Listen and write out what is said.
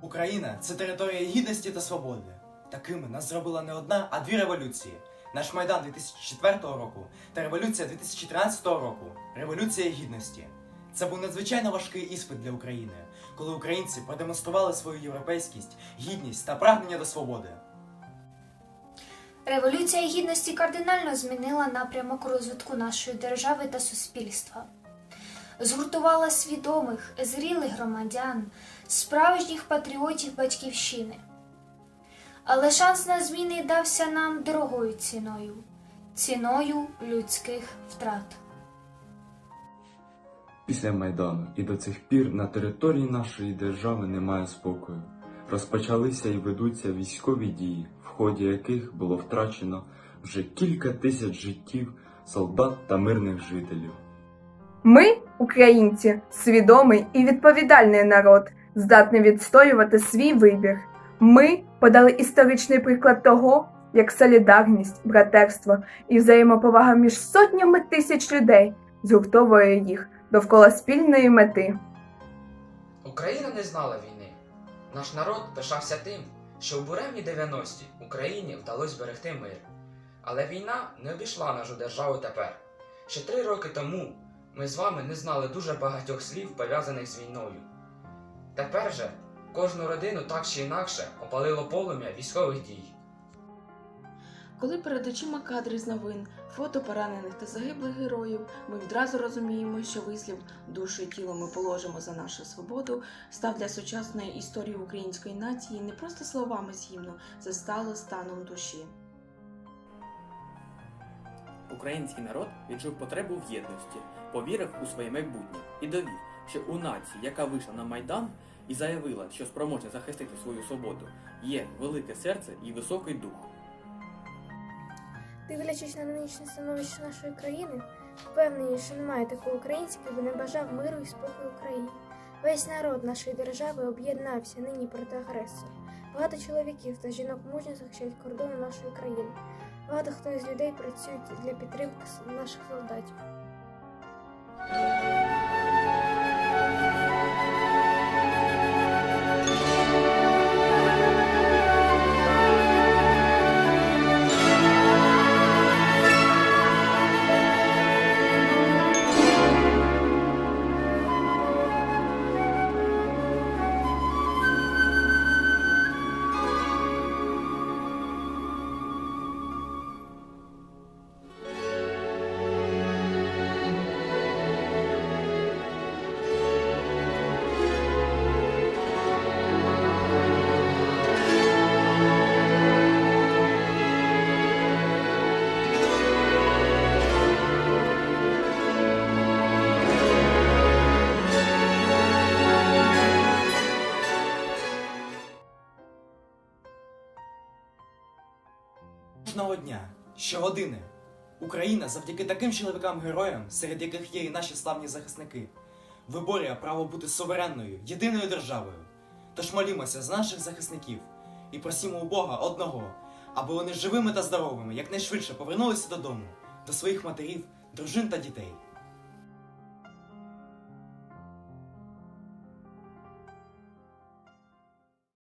Україна це територія гідності та свободи. Такими нас зробила не одна, а дві революції. Наш Майдан 2004 року та революція 2013 року революція гідності. Це був надзвичайно важкий іспит для України, коли українці продемонстрували свою європейськість, гідність та прагнення до свободи. Революція гідності кардинально змінила напрямок розвитку нашої держави та суспільства. Згуртувала свідомих, зрілих громадян, справжніх патріотів батьківщини. Але шанс на зміни дався нам дорогою ціною ціною людських втрат. Після Майдану і до цих пір на території нашої держави немає спокою. Розпочалися і ведуться військові дії, в ході яких було втрачено вже кілька тисяч життів солдат та мирних жителів. Ми, українці, свідомий і відповідальний народ, здатний відстоювати свій вибір. Ми подали історичний приклад того, як солідарність, братерство і взаємоповага між сотнями тисяч людей згуртовує їх довкола спільної мети. Україна не знала війни. Наш народ пишався тим, що у буремні 90-ті Україні вдалося зберегти мир. Але війна не обійшла нашу державу тепер. Ще три роки тому ми з вами не знали дуже багатьох слів, пов'язаних з війною. Тепер же кожну родину так чи інакше опалило полум'я військових дій. Коли перед очима кадри з новин, фото поранених та загиблих героїв, ми відразу розуміємо, що вислів душу і тіло ми положимо за нашу свободу став для сучасної історії української нації не просто словами з гімну, це стало станом душі. Український народ відчув потребу в єдності, повірив у своє майбутнє і довів, що у нації, яка вийшла на майдан і заявила, що спроможна захистити свою свободу, є велике серце і високий дух. Дивлячись на нинішнє становище нашої країни, впевнені, що немає такого українця, який не бажав миру і спокою Україні. Весь народ нашої держави об'єднався нині проти агресора. Багато чоловіків та жінок мужньо захищають кордони нашої країни. Багато хто із людей працюють для підтримки наших солдатів. Кожного дня, щогодини, Україна завдяки таким чоловікам-героям, серед яких є і наші славні захисники, виборює право бути суверенною, єдиною державою. Тож молімося з наших захисників і просімо у Бога одного, аби вони живими та здоровими якнайшвидше повернулися додому, до своїх матерів, дружин та дітей.